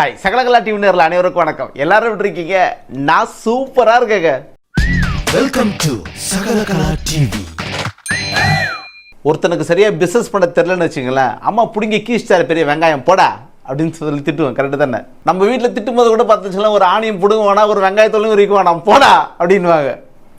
Hi சகலகலா TV நேரில் அனைவருக்கும் வணக்கம். எல்லாரும் எப்படி இருக்கீங்க? நான் சூப்பரா இருக்கேங்க. வெல்கம் டு சகலகலா டிவி ஒருத்தனுக்கு சரியா பிசினஸ் பண்ண தெரிலன்னு வச்சுங்களேன் அம்மா பிடிங்கி கீழ்ச்சாரு பெரிய வெங்காயம் போடா அப்படின்னு சொல்லி திட்டுவேன். கரெக்டு தானே? நம்ம வீட்டில் திட்டும் போது கூட பார்த்துச்சுங்களா ஒரு ஆணியம் பிடுங்க வேணாம் ஒரு வெங்காயத்தோலும் உரிக்க வேணாம் போடா அப்படின்வாங்க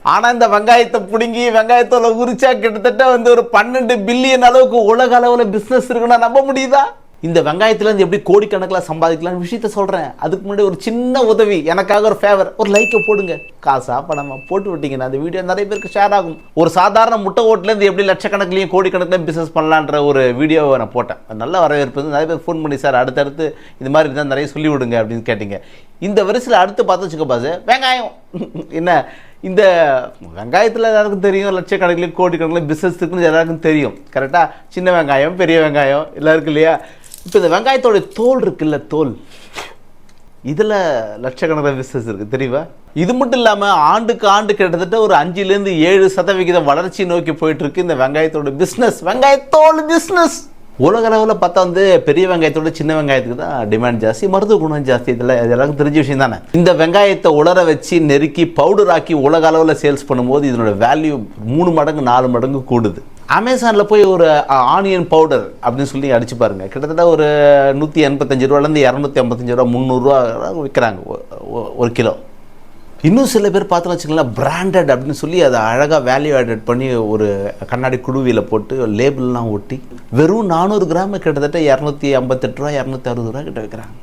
ஆனா இந்த வெங்காயத்தை பிடுங்கி வெங்காயத்தோல உரிச்சா கிட்டத்தட்ட வந்து ஒரு பன்னெண்டு பில்லியன் அளவுக்கு உலக அளவுல பிசினஸ் இருக்குன்னா நம்ப முடியுதா? இந்த வெங்காயத்துலேருந்து எப்படி கோடிக்கணக்கில் சம்பாதிக்கலாம்னு விஷயத்த சொல்கிறேன் அதுக்கு முன்னாடி ஒரு சின்ன உதவி எனக்காக ஒரு ஃபேவர் ஒரு லைக்கை போடுங்க. காசா பணமா போட்டு விட்டீங்கன்னா அந்த வீடியோ நிறைய பேருக்கு ஷேர் ஆகும். ஒரு சாதாரண முட்டை ஓட்டிலேருந்து எப்படி லட்சக்கணக்கிலையும் கோடிக்கணக்கிலையும் பிஸ்னஸ் பண்ணலான்ற ஒரு வீடியோவை நான் போட்டேன். நல்ல வரவேற்பு. நிறைய பேர் ஃபோன் பண்ணி சார் அடுத்தடுத்து இந்த மாதிரி இருந்தால் நிறைய சொல்லி விடுங்க அப்படின்னு கேட்டிங்க. இந்த வரிசையில் அடுத்து பார்த்து வச்சுக்கப்பா சார் வெங்காயம். என்ன? இந்த வெங்காயத்தில் எல்லாருக்கும் தெரியும் லட்சக்கணக்கிலையும் கோடிக்கணக்கில் பிஸ்னஸ் இருக்குன்னு எல்லாருக்கும் தெரியும். கரெக்டாக சின்ன வெங்காயம் பெரிய வெங்காயம் எல்லாருக்கும் இல்லையா? இப்போ இந்த வெங்காயத்தோட தோல் இருக்குல்ல தோல். இதில் லட்சக்கணக்கான பிஸ்னஸ் இருக்குது தெரியுமா இது மட்டும் இல்லாமல் ஆண்டுக்கு ஆண்டு கிட்டத்தட்ட ஒரு அஞ்சுலேருந்து ஏழு சதவிகிதம் வளர்ச்சி நோக்கி போயிட்டுருக்கு இந்த வெங்காயத்தோட பிஸ்னஸ் வெங்காயத்தோல் பிஸ்னஸ் உலக அளவில் பார்த்தா வந்து பெரிய வெங்காயத்தோட சின்ன வெங்காயத்துக்கு தான் டிமாண்ட் ஜாஸ்தி மருத்துவ குணம் ஜாஸ்தி. இதில் எல்லாருக்கும் தெரிஞ்ச விஷயம் தானே. இந்த வெங்காயத்தை உலர வச்சு நெருக்கி பவுடர் ஆக்கி உலக அளவில் சேல்ஸ் பண்ணும்போது இதனோட வேல்யூ மூணு மடங்கு நாலு மடங்கு கூடுது. அமேசானில் போய் ஒரு ஆனியன் பவுடர் அப்படின்னு சொல்லி அடிச்சு பாருங்கள் கிட்டத்தட்ட ஒரு நூற்றி எண்பத்தஞ்சு ரூபாலேருந்து இரநூத்தி ஐம்பத்தஞ்சு ரூபா முந்நூறுரூவா விற்கிறாங்க ஒரு கிலோ. இன்னும் சில பேர் பார்த்தோன்னு வச்சுக்கலாம் பிராண்டட் அப்படின்னு சொல்லி அதை அழகாக வேல்யூ ஆடட் பண்ணி ஒரு கண்ணாடி குடுவியில் போட்டு லேபிள்லாம் ஒட்டி வெறும் நானூறு கிராம் கிட்டத்தட்ட இரநூத்தி ஐம்பத்தெட்டு ரூபா இரநூத்தி அறுபது ரூபா கிட்ட விற்கிறாங்க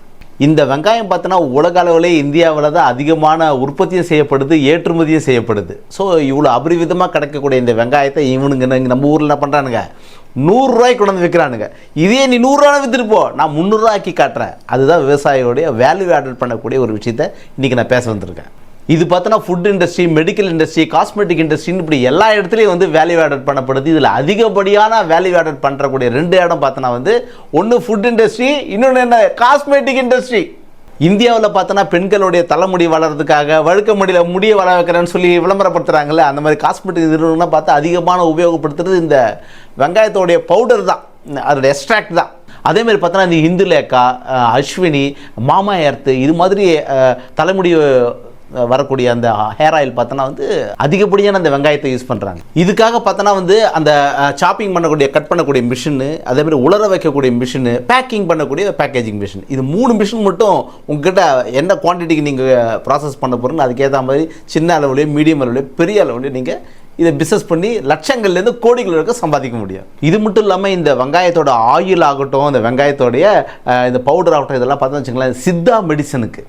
இந்த வெங்காயம் பார்த்தோன்னா உலக அளவிலே இந்தியாவில் தான் அதிகமான உற்பத்தியும் செய்யப்படுது ஏற்றுமதியும் செய்யப்படுது. ஸோ இவ்வளோ அபரிவிதமாக கிடைக்கக்கூடிய இந்த வெங்காயத்தை இவனுங்க நம்ம ஊரில் என்ன பண்ணுறானுங்க நூறுரூவாய்க்கு கொண்டு வந்து விற்கிறானுங்க இதே நீ நூறுரூவா விற்றுட்டு போ. நான் முந்நூறுரூவா ஆக்கி காட்டுறேன். அதுதான் விவசாயியோடைய வேல்யூ ஆடல் பண்ணக்கூடிய ஒரு விஷயத்தை இன்றைக்கி நான் பேச வந்திருக்கேன். இது பார்த்தோன்னா food industry medical industry cosmetic இண்டஸ்ட்ரின்னு இப்படி எல்லா இடத்துலையும் வந்து வேல்யூ ஆடட் பண்ணப்படுது. இதில் அதிகப்படியான வேல்யூ ஆடட் பண்ணுறக்கூடிய ரெண்டு இடம் பார்த்தோன்னா வந்து ஒன்று ஃபுட் இண்டஸ்ட்ரி இன்னொன்று என்ன? காஸ்மெட்டிக் இண்டஸ்ட்ரி இந்தியாவில் பார்த்தோன்னா பெண்களுடைய தலைமுடி வளர்றதுக்காக வழுக்க முடியல முடிய வளர வைக்கிறேன்னு சொல்லி விளம்பரப்படுத்துகிறாங்கல்ல அந்த மாதிரி காஸ்மெட்டிக் நிறுவனம்லாம் பார்த்தா அதிகமான உபயோகப்படுத்துறது இந்த வெங்காயத்தோடைய பவுடர் தான். அதோட எக்ஸ்ட்ராக்ட் தான். அதே மாதிரி பார்த்தோன்னா இந்த இந்துலேக்கா அஸ்வினி மாமா எர்த்து இது மாதிரி தலைமுடி வரக்கூடிய அந்த ஹேர் ஆயில் பார்த்தோன்னா வந்து அதிகப்படியான அந்த வெங்காயத்தை யூஸ் பண்ணுறாங்க இதுக்காக பார்த்தோன்னா வந்து அந்த சாப்பிங் பண்ணக்கூடிய கட் பண்ணக்கூடிய மிஷினு அதேமாதிரி உலர வைக்கக்கூடிய மிஷினு பேக்கிங் பண்ணக்கூடிய பேக்கேஜிங் மிஷின் இது மூணு மிஷின் மட்டும் உங்ககிட்ட என்ன குவான்டிட்டிக்கு நீங்கள் ப்ராசஸ் பண்ண போகிறோன்னு அதுக்கேற்ற மாதிரி சின்ன அளவுலேயும் மீடியம் அளவுலேயும் பெரிய அளவுலேயும் நீங்கள் இதை பிஸ்னஸ் பண்ணி லட்சங்கள்லேருந்து கோடிகள் வரைக்கும் சம்பாதிக்க முடியும். இது மட்டும் இல்லாமல் இந்த வெங்காயத்தோட ஆயில் ஆகட்டும் இந்த வெங்காயத்தோடைய இந்த பவுடர் ஆகட்டும் இதெல்லாம் பார்த்தா வச்சுங்களேன் சித்தா மெடிசனுக்கு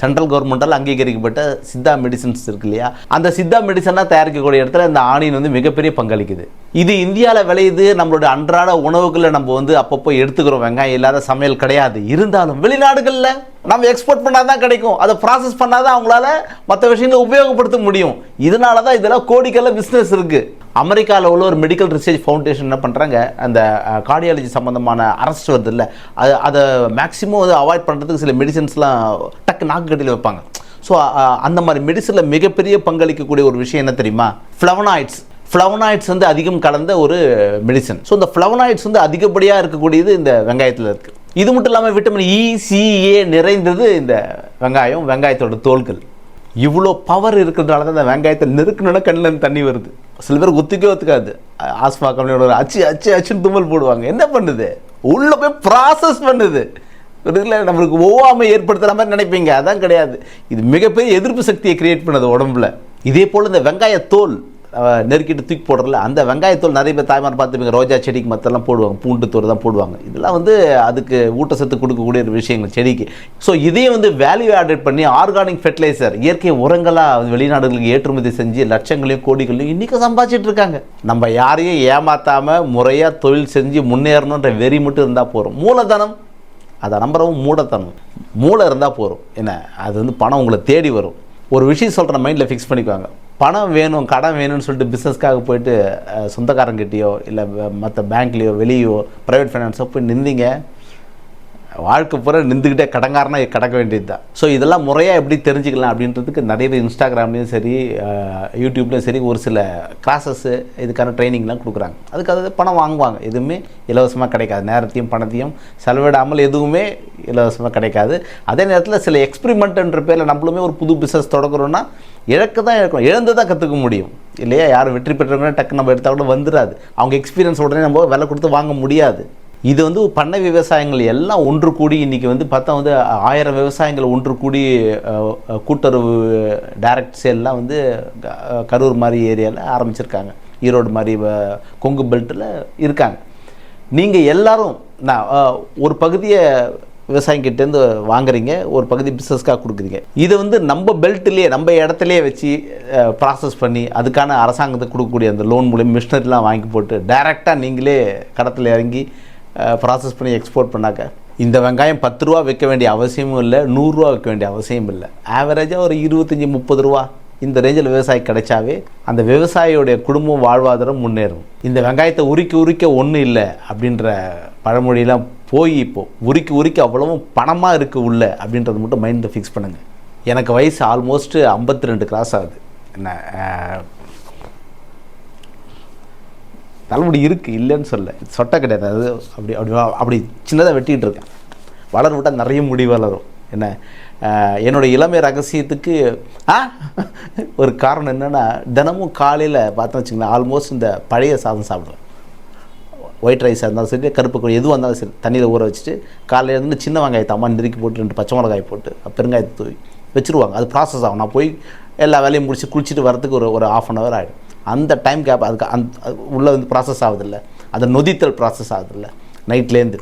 சென்ட்ரல் கவர்மெண்டால் அங்கீகரிக்கப்பட்ட சித்தா மெடிசன்ஸ் இருக்கு இல்லையா? அந்த சித்தா மெடிசனாக தயாரிக்கக்கூடிய இடத்துல இந்த ஆணியன் வந்து மிகப்பெரிய பங்களிக்குது. இது இந்தியாவில் விளையுது நம்மளோட அன்றாட உணவுகளை நம்ம வந்து அப்பப்போ எடுத்துக்கிறோம். வெங்காயம் இல்லாத சமையல் கிடையாது. இருந்தாலும் வெளிநாடுகளில் நம்ம எக்ஸ்போர்ட் பண்ணால் தான் கிடைக்கும். அதை ப்ராசஸ் பண்ணால் தான் அவங்களால மற்ற விஷயங்களை உபயோகப்படுத்த முடியும். இதனால தான் இதெல்லாம் கோடிக்கல்ல பிஸ்னஸ் இருக்குது அமெரிக்காவில் உள்ள ஒரு மெடிக்கல் ரிசர்ச் ஃபவுண்டேஷன் என்ன பண்ணுறாங்க அந்த கார்டியாலஜி சம்மந்தமான அரெஸ்ட் வருது இல்லை அது அதை மேக்ஸிமம் வந்து அவாய்ட் பண்ணுறதுக்கு சில மெடிசன்ஸ்லாம் டக்கு நாக்கு கட்டியில் வைப்பாங்க ஸோ அந்த மாதிரி மெடிசனில் மிகப்பெரிய பங்களிக்கக்கூடிய ஒரு விஷயம் என்ன தெரியுமா? ஃப்ளவனாய்ட்ஸ் ஃப்ளவனாய்ட்ஸ் வந்து அதிகம் கலந்த ஒரு மெடிசன் ஸோ இந்த ஃப்ளவனாய்ட்ஸ் வந்து அதிகப்படியாக இருக்கக்கூடியது இந்த வெங்காயத்தில் இருக்குது இது மட்டும் இல்லாமல் விட்டமின் இசிஏ நிறைந்தது இந்த வெங்காயம் வெங்காயத்தோட தோல்கள். இவ்வளோ பவர் இருக்கிறதுனால தான் அந்த வெங்காயத்தை நெருக்கணுன்னா கண்ணில் தண்ணி வருது. சில பேர் ஒத்துக்கே ஒத்துக்காது. ஆஸ்மா கம்பெனியோட அச்சு அச்சு அச்சுன்னு தும்மல் போடுவாங்க. என்ன பண்ணுது? உள்ளே போய் ப்ராசஸ் பண்ணுது. இதில் நம்மளுக்கு ஒவ்வாமை ஏற்படுத்துகிற மாதிரி நினைப்பீங்க. அதான் கிடையாது. இது மிகப்பெரிய எதிர்ப்பு சக்தியை கிரியேட் பண்ணுது உடம்புல. இதே போல் இந்த வெங்காய தோல் நெருக்கிட்டு தூக்கி போடுறல அந்த வெங்காயத்தூள் நிறைய பேர் தாய்மார் பார்த்துப்பீங்க ரோஜா செடிக்கு மற்றெல்லாம் போடுவாங்க பூண்டு தூர் தான் போடுவாங்க. இதெல்லாம் வந்து அதுக்கு ஊட்டச்சத்து கொடுக்கக்கூடிய ஒரு விஷயங்கள் செடிக்கு. ஸோ இதையும் வந்து வேல்யூ ஆடட் பண்ணி ஆர்கானிக் ஃபெர்டிலைசர் இயற்கை உரங்களாக வெளிநாடுகளுக்கு ஏற்றுமதி செஞ்சு லட்சங்களையும் கோடிகளையும் இன்றைக்கும் சம்பாதிச்சிட்டு இருக்காங்க. நம்ம யாரையும் ஏமாற்றாமல் முறையாக தொழில் செஞ்சு முன்னேறணுன்ற வெறி மட்டும் இருந்தால் போகிறோம் மூலதனம் அதை நம்புறவும் மூடத்தனம். மூளை இருந்தால் போதும் என்ன? அது வந்து பணம் உங்களை தேடி வரும். ஒரு விஷயம் சொல்கிற மைண்டில் ஃபிக்ஸ் பண்ணிக்குவாங்க. பணம் வேணும் கடன் வேணும்னு சொல்லிட்டு பிஸ்னஸ்க்காக போயிட்டு சொந்தக்காரங்கிட்டேயோ இல்லை மற்ற பேங்க்லேயோ வெளியோ ப்ரைவேட் ஃபைனான்ஸோ போய் நின்றீங்க வாழ்க்கை பூரா நின்றுக்கிட்டே கடங்காரனா கடக்க வேண்டியது தான் ஸோ இதெல்லாம் முறையாக எப்படி தெரிஞ்சுக்கலாம் அப்படின்றதுக்கு நிறைய இன்ஸ்டாகிராம்லேயும் சரி யூடியூப்லேயும் சரி ஒரு சில கிளாஸஸ்ஸு இதுக்கான ட்ரைனிங்லாம் கொடுக்குறாங்க. அதுக்கு அது பணம் வாங்குவாங்க. எதுவுமே இலவசமாக கிடைக்காது. நேரத்தையும் பணத்தையும் செலவிடாமல் எதுவுமே இலவசமாக கிடைக்காது. அதே நேரத்தில் சில எக்ஸ்பிரிமெண்ட்ன்ற பேரில் நம்மளுமே ஒரு புது பிஸ்னஸ் தொடங்குறோன்னா இழக்க தான் இழக்கணும் இழந்து தான் கற்றுக்க முடியும். இல்லையா? யார் வெற்றி பெற்றவங்க டக்கு நம்ம எடுத்தால் கூட வந்துடாது அவங்க எக்ஸ்பீரியன்ஸ் உடனே நம்ம விலை கொடுத்து வாங்க முடியாது. இது வந்து பண்ணை விவசாயங்கள் எல்லாம் ஒன்று கூடி இன்றைக்கி வந்து பார்த்தா வந்து ஆயிரம் விவசாயங்கள் ஒன்று கூடி கூட்டுறவு டைரக்ட் சேல்லாம் வந்து கரூர் மாதிரி ஏரியாவில் ஆரம்பிச்சிருக்காங்க. ஈரோடு மாதிரி கொங்கு பெல்ட்டில் இருக்காங்க. நீங்கள் எல்லோரும் நான் ஒரு பகுதியை விவசாயிகிட்டேருந்து வாங்குறீங்க ஒரு பகுதி பிஸ்னஸ்க்காக கொடுக்குறீங்க. இதை வந்து நம்ம பெல்ட்லேயே நம்ம இடத்துலையே வச்சு ப்ராசஸ் பண்ணி அதுக்கான அரசாங்கத்தை கொடுக்கக்கூடிய அந்த லோன் மூலியம் மிஷினரிலாம் வாங்கி போட்டு டைரெக்டாக நீங்களே கடத்தில் இறங்கி ப்ராசஸ் பண்ணி எக்ஸ்போர்ட் பண்ணாக்க இந்த வெங்காயம் பத்து ரூபா விற்க வேண்டிய அவசியமும் இல்லை நூறுரூவா விற்க வேண்டிய அவசியம் இல்லை. ஆவரேஜாக ஒரு இருபத்தஞ்சி முப்பது ரூபா இந்த ரேஞ்சில் விவசாயி கிடைச்சாவே அந்த விவசாயியுடைய குடும்பம் வாழ்வாதாரம் முன்னேறும். இந்த வெங்காயத்தை உரிக்க உரிக்க ஒன்றும் இல்லை அப்படின்ற பழமொழியெலாம் போய் இப்போ உரிக்க உரிக்க அவ்வளவும் பணமாக இருக்குது உள்ள அப்படின்றத மட்டும் மைண்டில் ஃபிக்ஸ் பண்ணுங்கள் எனக்கு வயசு ஆல்மோஸ்ட் ஐம்பத்தி ரெண்டு கிராஸ் ஆகுது. என்ன தலைமுடி இருக்குது இல்லைன்னு சொல்ல சொட்டை கிடையாது. அது அப்படி அப்படி அப்படி சின்னதாக வெட்டிகிட்டு இருக்கேன். வளர விட்டால் நிறைய முடி வளரும். என்ன? என்னுடைய இளமை ரகசியத்துக்கு ஆ? ஒரு காரணம் என்னென்னா தினமும் காலையில் பார்த்தோன்னு வச்சுங்களேன் ஆல்மோஸ்ட் இந்த பழைய சாதம் சாப்பிடுவேன். ஒயிட் ரைஸாக இருந்தாலும் சரி கருப்பு கோழி எதுவாக இருந்தாலும் சரி தண்ணியில் ஊற வச்சுட்டு காலையில் இருந்து சின்ன வெங்காயத்தை அம்மா நெருக்கி போட்டு ரெண்டு பச்சை மிளகாய் போட்டு பெருங்காயத்தை தூவி வச்சுருவாங்க. அது ப்ராசஸ் ஆகும். நான் போய் எல்லா வேலையும் முடிச்சு குளிச்சுட்டு வரதுக்கு ஒரு ஒரு ஆஃப் அன் ஹவர் ஆகிடும் அந்த டைம் கேப் அதுக்கு அந் உள்ளே வந்து ப்ராசஸ் ஆகுதில்ல அந்த நொதித்தல் ப்ராசஸ் ஆகுதில்ல நைட்லேருந்து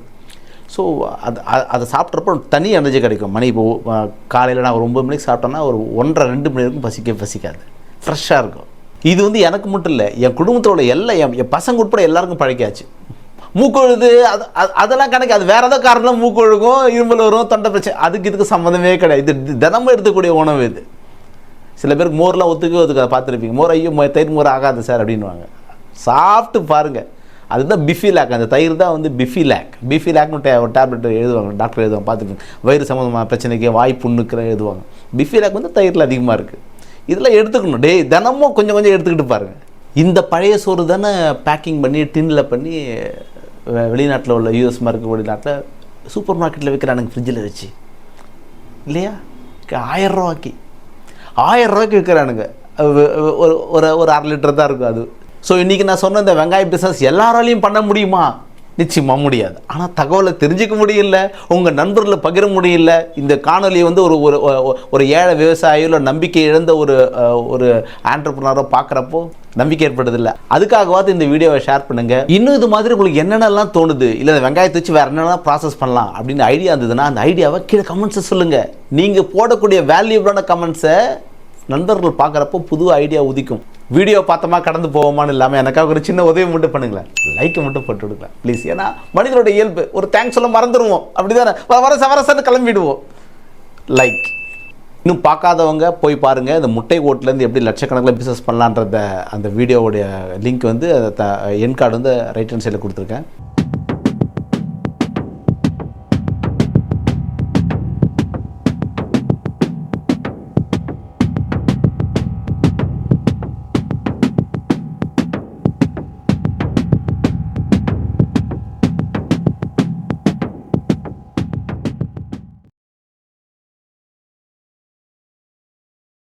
ஸோ அது அதை சாப்பிட்றப்போ தனி எனர்ஜி கிடைக்கும். மணி இப்போ காலையில் நான் ஒரு ஒம்பது மணிக்கு சாப்பிட்டேன்னா ஒரு ஒன்றரை ரெண்டு மணி வரைக்கும் பசிக்க பசிக்காது. ஃப்ரெஷ்ஷாக இருக்கும். இது வந்து எனக்கு மட்டும் இல்லை என் குடும்பத்தோட எல்லா என் என் பசங்க உட்பட எல்லாருக்கும் பழக்கியாச்சு மூக்கொழுது அது அது- அதெல்லாம் கணக்கு அது வேறு ஏதோ காரணம் மூக்கொழுகும் இருமல் வரும் தொண்டை பிரச்சனை அதுக்கு இதுக்கு சம்மந்தமே கிடையாது. இது தினமும் எடுத்துக்கூடிய உணவு இது. சில பேருக்கு மோர்லாம் ஒத்துக்கவே ஒத்துக்க பார்த்துருப்பீங்க. மோர் ஐயோ மோ- தயிர் மோர் ஆகாது சார் அப்படின்வாங்க சாப்பிட்டு பாருங்கள் அதுதான் பிஃபிலாக். அந்த தயிர் தான் வந்து பிஃபிலாக். பிஃபிலாக்னு டே ஒரு டேப்லெட் எழுதுவாங்க. டாக்டர் எழுதுவாங்க பார்த்துருப்பீங்க. வயிறு சம்மந்தமான பிரச்சனைக்கு வாய் எழுதுவாங்க எழுதுவாங்க. பிஃபிலாக் வந்து தயிரில் அதிகமாக இருக்குது இதெல்லாம் எடுத்துக்கணும். டே தினமும் கொஞ்சம் கொஞ்சம் எடுத்துக்கிட்டு பாருங்கள் இந்த பழைய சோறு தானே பேக்கிங் பண்ணி டின்னில் பண்ணி வெளிநாட்டில் உள்ள யூஎஸ் மார்க்கு வெளிநாட்டில் சூப்பர் மார்க்கெட்டில் விற்கிறானுங்க ஃப்ரிட்ஜில் வச்சு. இல்லையா? ஆயிரம் ரூபாய்க்கு. ஆயிரம் ரூபாய்க்கு விற்கிறானுங்க. ஒரு ஒரு ஒரு அரை லிட்டர் தான் இருக்கும் அது. ஸோ இன்றைக்கி நான் சொன்ன இந்த வெங்காய பிஸ்னஸ் எல்லாராலையும் பண்ண முடியுமா? நிச்சயமாக முடியாது. ஆனால் தகவலை தெரிஞ்சுக்க முடியல உங்கள் நண்பரில் பகிர முடியல இந்த காணொலியை வந்து ஒரு ஒரு ஒரு- ஏழை விவசாயியோ இல்லை நம்பிக்கை இழந்த ஒரு ஒரு ஆண்டர்பனரோ பார்க்குறப்போ நம்பிக்கை ஏற்படுதில்லை அதுக்காகவாது இந்த வீடியோவை ஷேர் பண்ணுங்க. இன்னும் இது மாதிரி உங்களுக்கு என்னென்னலாம் தோணுது? இல்லை வெங்காயத்தை வச்சு வேற என்னெல்லாம் ப்ராசஸ் பண்ணலாம்? அப்படின்னு ஐடியா இருந்ததுன்னா அந்த ஐடியாவை கீழே கமெண்ட்ஸை சொல்லுங்கள் நீங்கள் போடக்கூடிய வேல்யூபிளான கமெண்ட்ஸை நண்பர்கள் பார்க்குறப்போ புது ஐடியா உதிக்கும். வீடியோ பார்த்தோமா கடந்து போவோமான்னு இல்லாமல் எனக்காக ஒரு சின்ன உதவி மட்டும் பண்ணுங்களேன். லைக்கை மட்டும் போட்டு விடுங்க ப்ளீஸ் ஏன்னா மனிதனோட இயல்பு ஒரு தேங்க்ஸ் சொல்ல மறந்துடுவோம் அப்படி தானே வர சவரசன்னு கிளம்பிடுவோம். லைக் இன்னும் பார்க்காதவங்க போய் பாருங்கள் இந்த முட்டை ஓட்டுலேருந்து எப்படி லட்சக்கணக்கில் பிஸ்னஸ் பண்ணலான்றத அந்த வீடியோவுடைய லிங்க் வந்து என் கார்டு வந்து ரைட் ஹேண்ட் சைடில் கொடுத்துருக்கேன்.